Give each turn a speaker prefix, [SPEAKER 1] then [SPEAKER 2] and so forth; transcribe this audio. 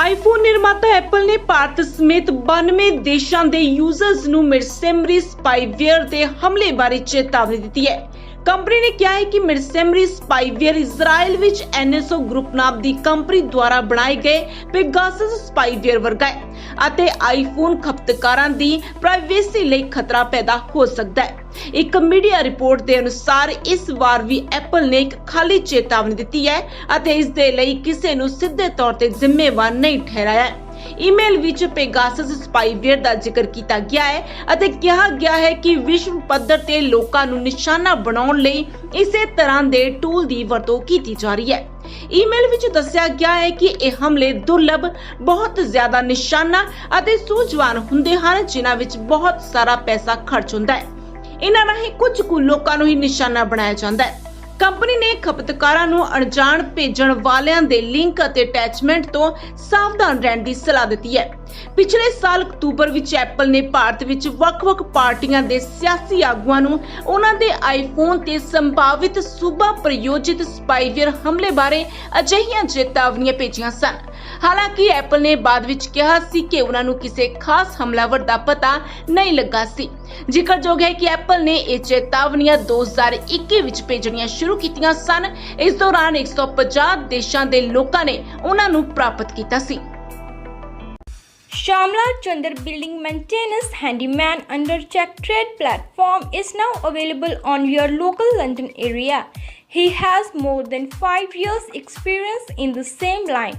[SPEAKER 1] IPhone ਨਿਰਮਾਤਾ Apple ਨੇ ਭਾਰਤ ਸਮੇਤ 92 ਦੇਸ਼ਾਂ ਦੇ ਯੂਜ਼ਰਸ ਨੂੰ ਮਿਰਸੈਮਰੀ ਸਪਾਈਵੇਅਰ ਦੇ ਹਮਲੇ ਬਾਰੇ ਚੇਤਾਵਨੀ ਦਿੱਤੀ ਹੈ। ਕੰਪਨੀ ਨੇ ਕਿਹਾ ਹੈ ਕਿ ਮਿਰਸੈਮਰੀ ਸਪਾਈਵੇਅਰ ਇਜ਼ਰਾਈਲ ਵਿੱਚ ਐਨਐਸਓ ਗਰੁੱਪ ਨਾਮ ਦੀ ਕੰਪਨੀ ਦੁਆਰਾ ਬਣਾਏ ਗਏ ਪੈਗਾਸਸ ਸਪਾਈਵੇਅਰ ਵਰਗਾ ਹੈ ਅਤੇ ਆਈਫੋਨ ਖਪਤਕਾਰਾਂ ਦੀ ਪ੍ਰਾਈਵੇਸੀ ਲਈ ਖਤਰਾ ਪੈਦਾ ਹੋ ਸਕਦਾ ਹੈ। ਇੱਕ ਮੀਡੀਆ ਰਿਪੋਰਟ ਦੇ ਅਨੁਸਾਰ ਇਸ ਵਾਰ ਵੀ ਐਪਲ ਨੇ ਇੱਕ ਖਾਲੀ ਚੇਤਾਵਨੀ ਦਿੱਤੀ ਹੈ ਅਤੇ ਇਸ ਦੇ ਲਈ ਕਿਸੇ ਨੂੰ ਸਿੱਧੇ ਤੌਰ ਤੇ ਜ਼ਿੰਮੇਵਾਰ ਨਹੀਂ ਠਹਿਰਾਇਆ ਹੈ। ਈਮੇਲ ਵਿੱਚ ਪੈਗਾਸਸ ਸਪਾਈਵੇਅਰ ਦਾ ਜ਼ਿਕਰ ਕੀਤਾ ਗਿਆ ਹੈ ਅਤੇ ਕਿਹਾ ਗਿਆ ਹੈ ਕਿ ਵਿਸ਼ਵ ਪੱਧਰ ਤੇ ਲੋਕਾਂ ਨੂੰ ਨਿਸ਼ਾਨਾ ਬਣਾਉਣ ਲਈ ਇਸੇ ਤਰ੍ਹਾਂ ਦੇ ਟੂਲ ਦੀ ਵਰਤੋਂ ਕੀਤੀ ਜਾ ਰਹੀ ਹੈ। ਈਮੇਲ ਵਿੱਚ ਦੱਸਿਆ ਗਿਆ ਹੈ ਕਿ ਇਹ ਹਮਲੇ ਦੁਰਲਭ, ਬਹੁਤ ਜ਼ਿਆਦਾ ਨਿਸ਼ਾਨਾ ਅਤੇ ਸੂਝਵਾਨ ਹੁੰਦੇ ਹਨ, ਜਿਨ੍ਹਾਂ ਵਿੱਚ ਬਹੁਤ ਸਾਰਾ ਪੈਸਾ ਖਰਚ ਹੁੰਦਾ ਹੈ। ਇਹਨਾਂ ਰਾਹੀਂ ਕੁਝ ਕੁ ਲੋਕਾਂ ਨੂੰ ਹੀ ਨਿਸ਼ਾਨਾ ਬਣਾਇਆ ਜਾਂਦਾ ਹੈ। ਕੰਪਨੀ ਨੇ ਖਪਤਕਾਰਾਂ ਨੂੰ ਅਣਜਾਣ ਭੇਜਣ ਵਾਲਿਆਂ ਦੇ ਲਿੰਕ ਅਤੇ ਅਟੈਚਮੈਂਟ ਤੋਂ ਸਾਵਧਾਨ ਰਹਿਣ ਦੀ ਸਲਾਹ ਦਿੱਤੀ ਹੈ। ਪਿਛਲੇ ਸਾਲ ਅਕਤੂਬਰ ਵਿੱਚ ਐਪਲ ਨੇ ਭਾਰਤ ਵਿੱਚ ਵੱਖ-ਵੱਖ ਪਾਰਟੀਆਂ ਦੇ ਸਿਆਸੀ ਆਗੂਆਂ ਨੂੰ ਉਹਨਾਂ ਦੇ ਆਈਫੋਨ ਤੇ ਸੰਭਾਵਿਤ ਸੂਬਾ ਪ੍ਰਯੋਜਿਤ ਸਪਾਈਵੇਅਰ ਹਮਲੇ ਬਾਰੇ ਅਜਿਹੀਆਂ ਚੇਤਾਵਨੀਆਂ ਭੇਜੀਆਂ ਸਨ। ਹਾਲਾਂਕਿ ਐਪਲ ਨੇ ਬਾਅਦ ਵਿੱਚ ਕਿਹਾ ਸੀ ਕਿ ਉਹਨਾਂ ਨੂੰ ਕਿਸੇ ਖਾਸ ਹਮਲਾਵਰ ਦਾ ਪਤਾ ਨਹੀਂ ਲੱਗਾ ਸੀ ਜ਼ਿਕਰਯੋਗ ਹੈ ਕਿ ਐਪਲ ਨੇ ਇਹ ਚੇਤਾਵਨੀਆਂ 2021 ਵਿੱਚ ਭੇਜਣੀਆਂ ਸ਼ੁਰੂ ਕੀਤੀਆਂ ਸਨ ਇਸ ਦੌਰਾਨ 150 ਦੇਸ਼ਾਂ ਦੇ ਲੋਕਾਂ ਨੇ ਉਹਨਾਂ ਨੂੰ ਪ੍ਰਾਪਤ ਕੀਤਾ ਸੀ
[SPEAKER 2] Shamla Chandar Building Maintenance Handyman under Check Trade platform is now available on your local London area. He has more than 5 years experience in the same line.